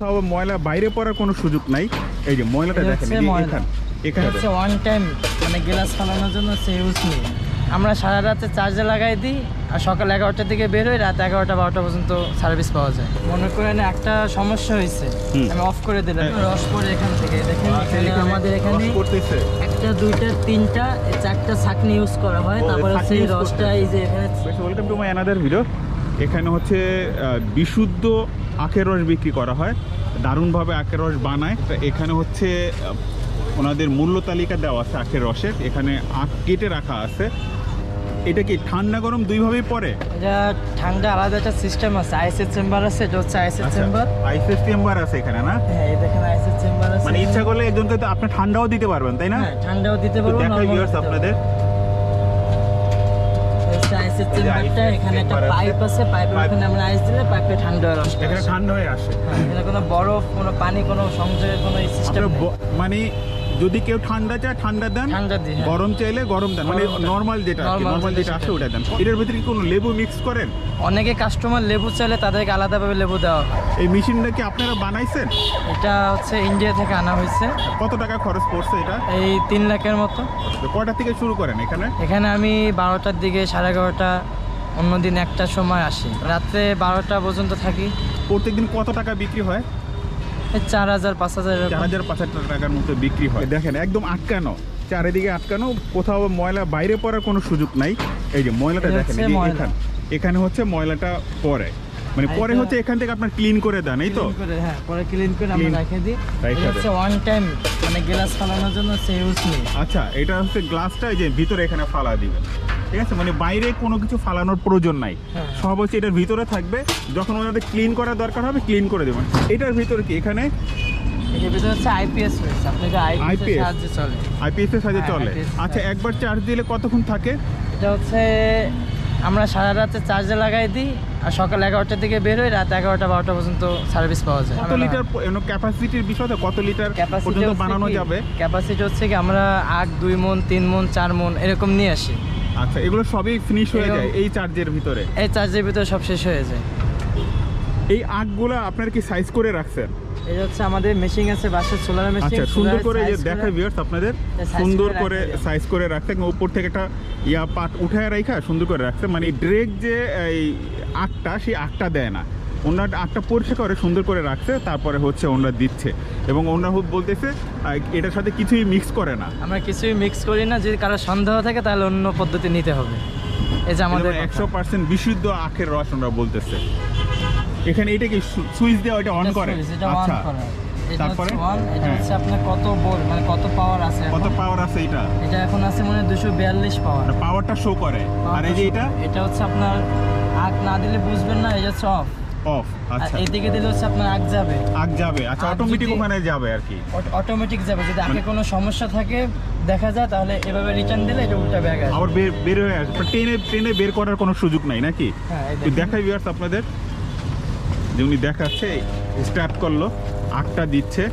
তাও ময়লা বাইরে পড়ার কোনো সুযোগ নাই। এই যে ময়লাটা দেখেন। এখানে এখানে হচ্ছে ওয়ান টাইম মানে গ্লাস ফালানোর জন্য সে ইউজ নেই। আমরা সারা রাতে চার্জে লাগাই দিই আর সকাল এগারোটার দিকে বের হই রাত এগারোটা বারোটা পর্যন্ত সার্ভিস পাওয়া যায়। মনে করেন একটা সমস্যা হয়েছে আমি অফ করে দিলাম। হ্যাঁ। রস পরে এখান থেকে দেখেন আমাদের এখানে একটা দুইটা তিনটা চারটা ছাকনি ইউজ করা হয় তারপরে সেই রসটা এই যে এখানে welcome to my another video এখানে হচ্ছে বিশুদ্ধ আখের রস বিক্রি করা হয়। দারুণভাবে আখের রস বানায়। তো এখানে হচ্ছে ওনাদের মূল্য তালিকা দেওয়া আছে আখের রসের। এখানে আখ কেটে রাখা আছে। এটা কি ঠান্ডা গরম দুইভাবেই পড়ে? এটা ঠান্ডা আলাদা একটা সিস্টেম আছে। আইসের চেম্বার আছে এটা হচ্ছে আইসের চেম্বার আইসিএস চেম্বার আছে এখানে না? হ্যাঁ দেখেন আইসের চেম্বার আছে। মানে ইচ্ছা করলে একজনকে তো আপনি ঠান্ডাও দিতে পারবেন তাই না? হ্যাঁ ঠান্ডাও দিতে তো পারব দেখাই ভিউয়ার্স আপনাদের। চেম্বারটা এখানে একটা পাইপ আছে। পাইপের পাইপ। ওখানে আমরা আইস দিলে পাইপে ঠান্ডা এখানে ঠান্ডা হয়ে আসে। এখানে কোনো বরফ কোনো পানি কোনো সংযোগের কোনো সিস্টেম মানে যদি কেউ ঠান্ডা চায় ঠান্ডা দেন। ঠান্ডা দিই হ্যাঁ। গরম চাইলে গরম দেন। মানে গরম দেন। নর্মাল যেটা Normal নর্মাল যেটা যেটা। আসে ওটা দেন। এটার ভিতরে কি কোনো লেবু মিক্স করেন? অনেকে কাস্টমার লেবু চাইলে তাদেরকে আলাদাভাবে লেবু দেওয়া হয়। এই মেশিনটা কি আপনারা বানাইছেন? এটা হচ্ছে ইন্ডিয়া থেকে আনা হয়েছে। কত টাকা খরচ পড়ছে এটা? এই তিন লাখের মতো। তো কয়টা থেকে শুরু করেন এখানে? এখানে আমি বারোটার দিকে সাড়ে এগারোটা অন্যদিন একটার সময় আসি। রাত্রে বারোটা পর্যন্ত থাকি। প্রত্যেকদিন কত টাকা বিক্রি হয়? চার হাজার পাঁচ হাজার চার হাজার পাঁচ হাজার টাকার মতো বিক্রি হয়। দেখেন একদম আটকানো চারিদিকে আটকানো কোথাও ময়লা বাইরে পড়ার কোনো সুযোগ নাই। এই যে ময়লাটা দেখেন। এখানে এখানে হচ্ছে ময়লাটা পড়ে। মানে পরে হচ্ছে এখান থেকে আপনার ক্লিন করে দেন এই তো? হ্যাঁ পরে ক্লিন করে আমরা রেখে দিই। এটা হচ্ছে ওয়ান টাইম মানে গ্লাস ফালানোর জন্য সে ইউজ নেই। আচ্ছা এটা হচ্ছে গ্লাসটা এই যে ভিতরে এখানে ফালা দিবেন। ঠিক আছে? মানে বাইরে কোনো কিছু ফালানোর প্রয়োজন নাই। হ্যাঁ। সব হচ্ছে এটার ভিতরে থাকবে। যখন ওনাদের ক্লিন করার দরকার হবে ক্লিন করে দেবেন। এটার ভিতরে কি? এখানে হ্যাঁ, চলে। আচ্ছা একবার চার্জ দিলে কতক্ষণ থাকে? এটা হচ্ছে আমরা সারা রাতে চার্জে লাগাই দিই আর সকাল এগারোটার দিকে বের হই রাত এগারোটা বারোটা পর্যন্ত সার্ভিস পাওয়া যায়। কত লিটার ক্যাপাসিটির বিষয়টা কত লিটার পর্যন্ত বানানো যাবে? ক্যাপাসিটি হচ্ছে কি আমরা আট দুই মন তিন মন চার মন এরকম নিয়ে আসি। আচ্ছা এগুলো সবই ফিনিশ হয়ে যায় এই চার্জের ভিতরে? এই চার্জের ভিতরে সব শেষ হয়ে যায়। এই আগগুলো আপনার কি সাইজ করে রাখছেন? এই হচ্ছে আমাদের মেশিন আছে বাসের সোলার মেশিন সুন্দর করে যে দেখায় ভিউয়ার্স আপনাদের সুন্দর করে। সাইজ করে রাখতে উপর থেকে একটা ইয়া পাট উঠায় রাখা সুন্দর করে রাখছে মানে ড্রেক যে এই আটটা সেই আটটা দেয় না। ওনার আটটা পরিষ্কার করে সুন্দর করে রাখছে তারপরে হচ্ছে ওনারা দিচ্ছে। এবং ওনারা বলতেছে এটার সাথে কিছুই মিক্স করে না। আমরা কিছুই মিক্স করি না যদি কারও সন্দেহ থাকে তাহলে অন্য পদ্ধতি নিতে হবে। এই যে আমাদের একশো পার্সেন্ট বিশুদ্ধ আখের রস ওনারা বলতেছে। এখানে এটা কি সুইচ দেওয়া এটা অন করে? আচ্ছা। তারপরে? এটা হ্যাঁ। হচ্ছে আপনার কত বোল মানে কত পাওয়ার আছে কত পাওয়ার আছে এটা? এটা এখন আছে মানে দুশো বিয়াল্লিশ পাওয়ার পাওয়ারটা শো করে। আর এই যে এটা? এটা হচ্ছে আপনার আগ না দিলে বুঝবেন না এটা হচ্ছে অফ অফ আচ্ছা। এইদিকে দিলে হচ্ছে আপনার আগ যাবে। আগ যাবে আচ্ছা অটোমেটিক ওখানে যাবে আর কি। অটোমেটিক যাবে যদি আগে মানে- কোনো সমস্যা থাকে দেখা যায় তাহলে এভাবে রিটার্ন দিলে এটা উল্টা ব্যাগ আসবে। আবার বের বের হয়ে আসবে। ট্রেনে ট্রেনে বের করার কোনো সুযোগ নাই নাকি? হ্যাঁ তো দেখাই ভিউয়ার্স আপনাদের। যে উনি দেখাচ্ছে স্টার্ট করল আগটা দিচ্ছে।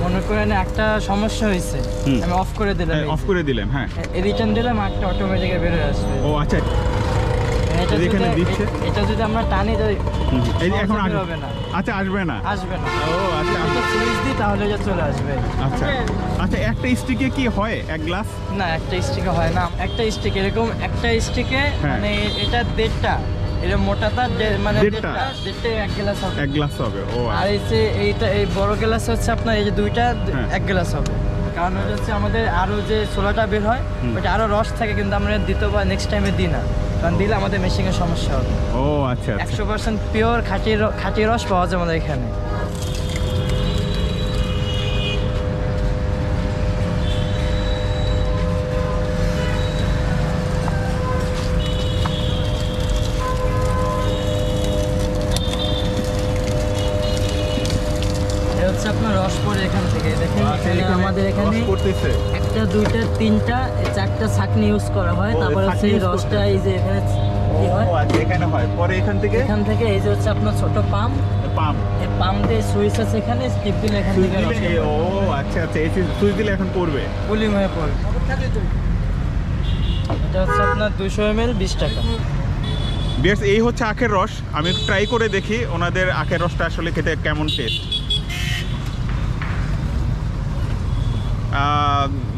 মনে করেন একটা সমস্যা হয়েছে। আমি অফ করে দিলাম অফ করে দিলেন হ্যাঁ। রিটার্ন দিলাম আগটা অটোমেটিক বের হয়ে আসবে। ও আচ্ছা। এটা এখানে দিচ্ছে। এটা যদি আমরা টানি তো এই এখন আসবে। না। আচ্ছা আসবে না? আসবে না। ও আচ্ছা। সুইচ দিই তাহলে এটা চলে আসবে। আচ্ছা। আচ্ছা একটা স্টিকে কি হয়? এক গ্লাস না একটা স্টিকে হয় না। একটা স্টিক এরকম একটা স্টিকে হ্যাঁ। মানে এটা দেড়টা। এটা মোটাটা মানে দেড়টা? দেড়টা এক গ্লাস হবে। এক গ্লাস হবে ও আর আচ্ছা। এই যে এইটা এই বড় গ্লাস হচ্ছে আপনার এই যে দুইটা হ্যাঁ। এক গ্লাস হবে। কারণ হচ্ছে আমাদের আরও যে ছোলাটা বের হয়। ওটা আরও রস থাকে কিন্তু আমরা দ্বিতীয়বার নেক্সট টাইমে দিই না। কারণ দিলে আমাদের মেশিনের সমস্যা হবে। ও আচ্ছা আচ্ছা। একশো পার্সেন্ট পিওর খাঁটি খাঁটি রস পাওয়া যায় আমাদের এখানে। এখানে একটা দুইটা তিনটা চারটা ছাকনি ইউজ করা হয়। তারপরে সেই রসটা এই যে এখানে আচ্ছা এখানে হয়। পরে এখান থেকে? এখান থেকে এই যে হচ্ছে আপনার ছোট পাম্প। পাম্প। এই পাম্প দিয়ে সুইচ আছে এখানে স্টিপ দিলে এখান থেকে ও আচ্ছা আচ্ছা এই সুইচ দিলে এখন পড়বে। কুলিং হয়ে পড়বে। এটা হচ্ছে আপনার দুশো এম এল বিশ টাকা। বেশ এই হচ্ছে আখের রস। আমি ট্রাই করে দেখি ওনাদের আখের রসটা আসলে খেতে কেমন টেস্ট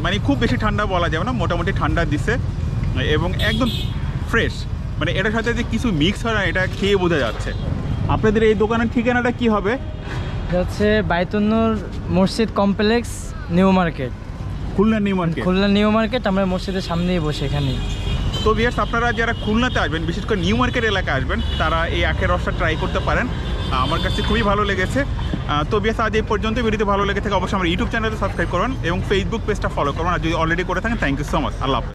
মানে খুব বেশি ঠান্ডা বলা যাবে না মোটামুটি ঠান্ডা দিছে এবং একদম ফ্রেশ মানে এটার সাথে যে কিছু মিক্স হয় না এটা খেয়ে বোঝা যাচ্ছে। আপনাদের এই দোকানের ঠিকানাটা কি হবে? হচ্ছে বাইতুন্নুর মসজিদ complex new market. Khulna new market. Khulna new market আমরা মসজিদের সামনেই বসে এখানেই। তো বিয়ার্স আপনারা যারা খুলনাতে আসবেন, বিশেষ করে নিউ মার্কেট এলাকায় আসবেন, তারা এই আখের রসটা ট্রাই করতে পারেন। আমার কাছে খুবই ভালো লেগেছে। তো বিয়াস আজ এই পর্যন্ত ভিডিওতে ভালো লেগে থাকে, অবশ্যই আমার ইউটিউব চ্যানেলে সাবস্ক্রাইব করুন এবং ফেসবুক পেজটা ফলো করুন। আর যদি অলরেডি করে থাকেন thank you so much Allah.